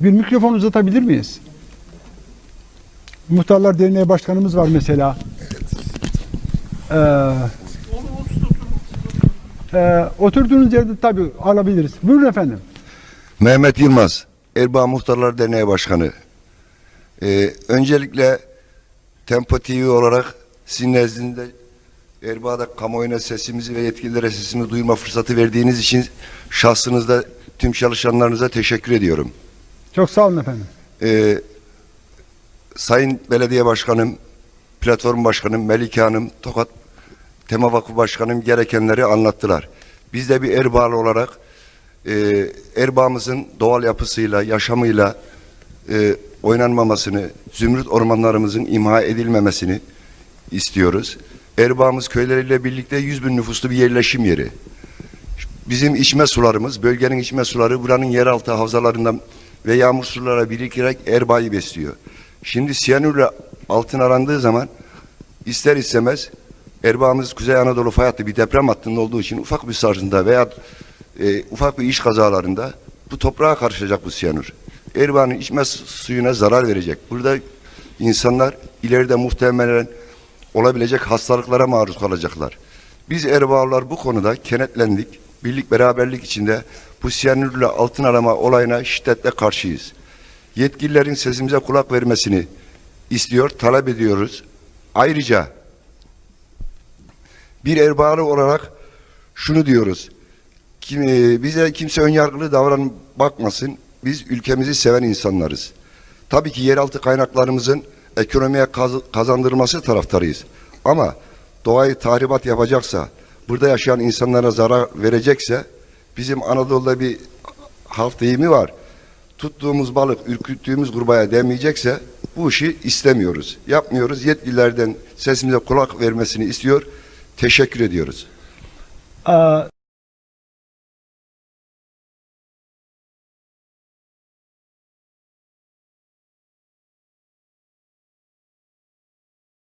Bir mikrofon uzatabilir miyiz? Muhtarlar Derneği Başkanımız var mesela. Ee, e, oturduğunuz yerde tabii alabiliriz. Buyurun efendim. Mehmet Yılmaz, Erbaa Muhtarlar Derneği Başkanı. Ee, öncelikle Tempo TV olarak sizin nezdinde Erbaa'da kamuoyuna sesimizi ve yetkililere sesimizi duyurma fırsatı verdiğiniz için şahsınızda tüm çalışanlarınıza teşekkür ediyorum. Çok sağ olun efendim. Ee, Sayın Belediye Başkanım, Platform Başkanım, Melike Hanım, Tokat Tema Vakfı Başkanım gerekenleri anlattılar. Biz de bir Erbağlı olarak e, Erbağımızın doğal yapısıyla, yaşamıyla e, oynanmamasını, zümrüt ormanlarımızın imha edilmemesini istiyoruz. Erbağımız köyleriyle birlikte 100 bin nüfuslu bir yerleşim yeri. Bizim içme sularımız, bölgenin içme suları buranın yeraltı havzalarından ve yağmur sulara birikerek Erbaa'yı besliyor. Şimdi siyanürle altın arandığı zaman ister istemez Erbaa'mız Kuzey Anadolu fay bir deprem hattında olduğu için ufak bir sarsıntıda veya e, ufak bir iş kazalarında bu toprağa karışacak bu siyanür. Erbaa'nın içme su- suyuna zarar verecek. Burada insanlar ileride muhtemelen olabilecek hastalıklara maruz kalacaklar. Biz Erbağlılar bu konuda kenetlendik. Birlik beraberlik içinde bu siyanürle altın arama olayına şiddetle karşıyız. Yetkililerin sesimize kulak vermesini istiyor, talep ediyoruz. Ayrıca bir Erbağlı olarak şunu diyoruz. Kim, e, bize kimse önyargılı davran bakmasın. Biz ülkemizi seven insanlarız. Tabii ki yeraltı kaynaklarımızın ekonomiye kaz- kazandırılması taraftarıyız. Ama doğayı tahribat yapacaksa, burada yaşayan insanlara zarar verecekse, bizim Anadolu'da bir halk deyimi var. Tuttuğumuz balık ürküttüğümüz kurbağaya demeyecekse bu işi istemiyoruz. Yapmıyoruz. Yetkililerden sesimize kulak vermesini istiyor. Teşekkür ediyoruz. Ee,